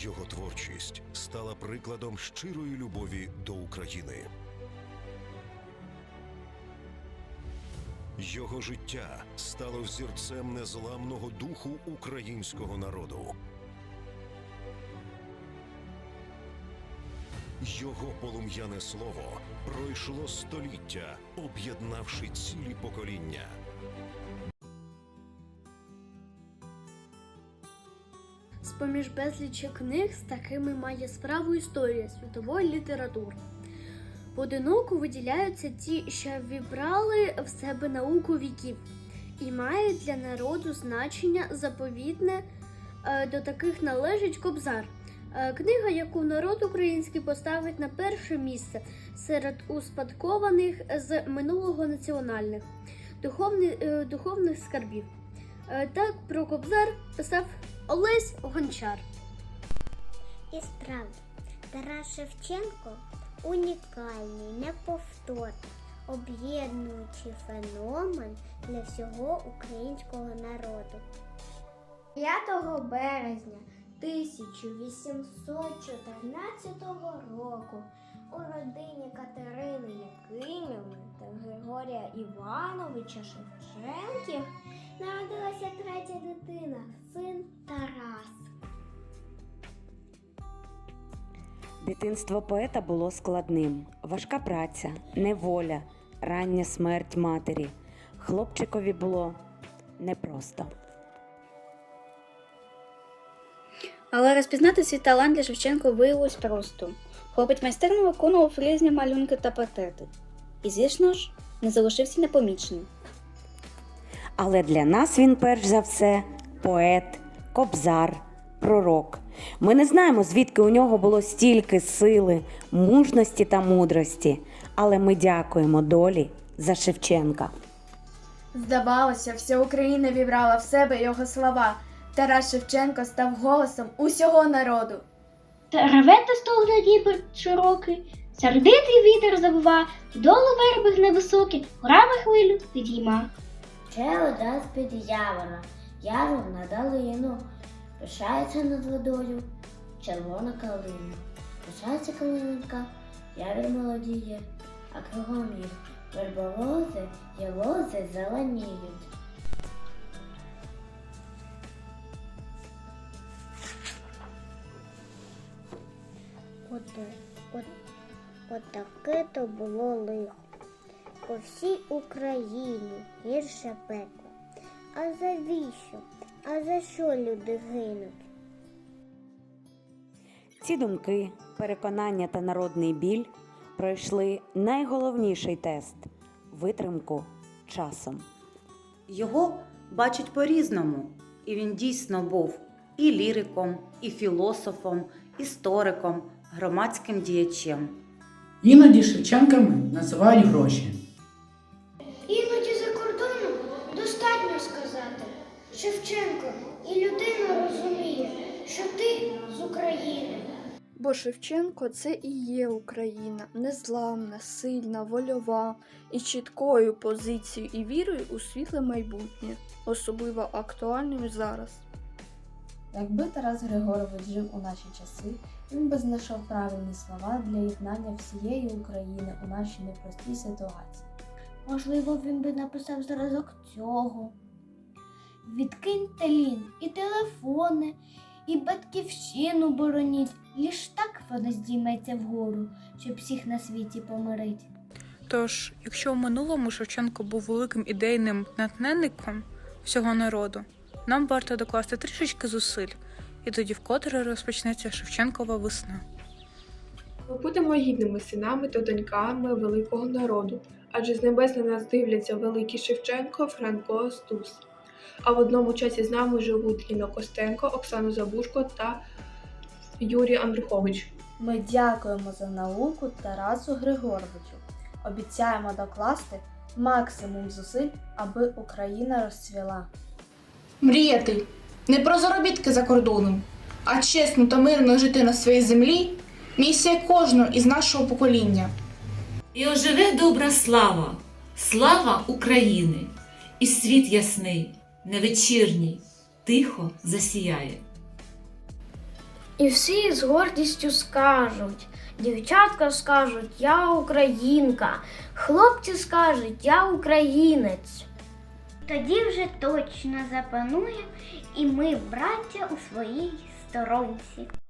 Його творчість стала прикладом щирої любові до України. Його життя стало взірцем незламного духу українського народу. Його полум'яне слово пройшло століття, об'єднавши цілі покоління. З-поміж безлічі книг з такими має справу історія світової літератури. Поодиноку виділяються ті, що вібрали в себе науку віків і мають для народу значення заповітне. Е, До таких належить Кобзар, Е, книга, яку народ український поставить на перше місце серед успадкованих з минулого національних духовних, е, духовних скарбів. Так про Кобзар писав Олесь Гончар. І справді, Тарас Шевченко унікальний, неповторний, об'єднуючий феномен для всього українського народу. 5 березня 1814 року у родині Катерини Якимівни та Григорія Івановича Шевченків Дитинство поета було складним. Важка праця, неволя, рання смерть матері. Хлопчикові було непросто. Але розпізнати свій талант для Шевченка виявилось просто. Хлопець майстерно виконував різні малюнки та портрети. І, звісно ж, не залишився непоміченим. Але для нас він перш за все поет, кобзар, пророк. Ми не знаємо, звідки у нього було стільки сили, мужності та мудрості, але ми дякуємо долі за Шевченка. Здавалося, вся Україна вібрала в себе його слова. Тарас Шевченко став голосом усього народу. Реве та стогне дібр широкий, сердитий вітер забува, долу верби невисокі, горами хвилю підійма. Ще вода з-під явора, явор на долину, пишається над водою червона калина. Пишається калинка, явір молодіє, а кругом їх верболози і лози зеленіють. От, от, от таке то було лихо. По всій Україні гірше пекло. А завіщо? А за що люди гинуть? Ці думки, переконання та народний біль пройшли найголовніший тест витримку часом. Його бачать по-різному, і він дійсно був і ліриком, і філософом, істориком, громадським діячем. Іноді Шевченками називають гроші. Іноді за кордоном достатньо сказати. Шевченко і людина розуміє, що ти з України. Бо Шевченко це і є Україна, незламна, сильна, вольова і чіткою позицією і вірою у світле майбутнє, особливо актуальною зараз. Якби Тарас Григорович жив у наші часи, він би знайшов правильні слова для єднання всієї України у нашій непростій ситуації. Можливо, він би написав зразок цього. Відкиньте лін і телефони, і батьківщину бороніть, лиш так вона здійметься вгору, щоб всіх на світі помирить. Тож, якщо в минулому Шевченко був великим ідейним натхненником всього народу, нам варто докласти трішечки зусиль, і тоді вкотре розпочнеться Шевченкова весна. Ми будемо гідними синами та доньками великого народу, адже з небес на нас дивляться великий Шевченко, Франко, Стус. А в одному часі з нами живуть Ліна Костенко, Оксана Забушко та Юрій Андрухович. Ми дякуємо за науку Тарасу Григоровичу. Обіцяємо докласти максимум зусиль, аби Україна розцвіла. Мріяти не про заробітки за кордоном, а чесно та мирно жити на своїй землі місія кожного із нашого покоління. І оживе добра слава, слава України, і світ ясний, невечірній, тихо засіяє. І всі з гордістю скажуть, дівчатка скажуть, я українка, хлопці скажуть, я українець. Тоді вже точно запанує, і ми браття у своїй сторонці.